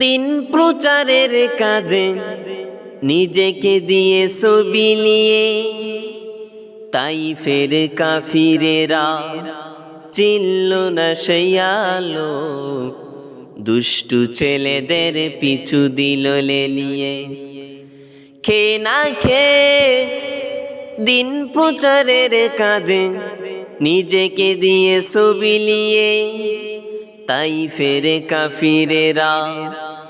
তিন প্রচারের কাজে নিজেকে দিয়ে ছবি নিয়ে। তাই ফের কাফিরেরা চিনল না সেই দুষ্টু ছেলেদের পিছু দিল লেলিয়ে। খে না খে দিন প্রচারের কাজে নিজেকে দিয়ে ছবি নিয়ে। তাই ফেরে কাফিরেরা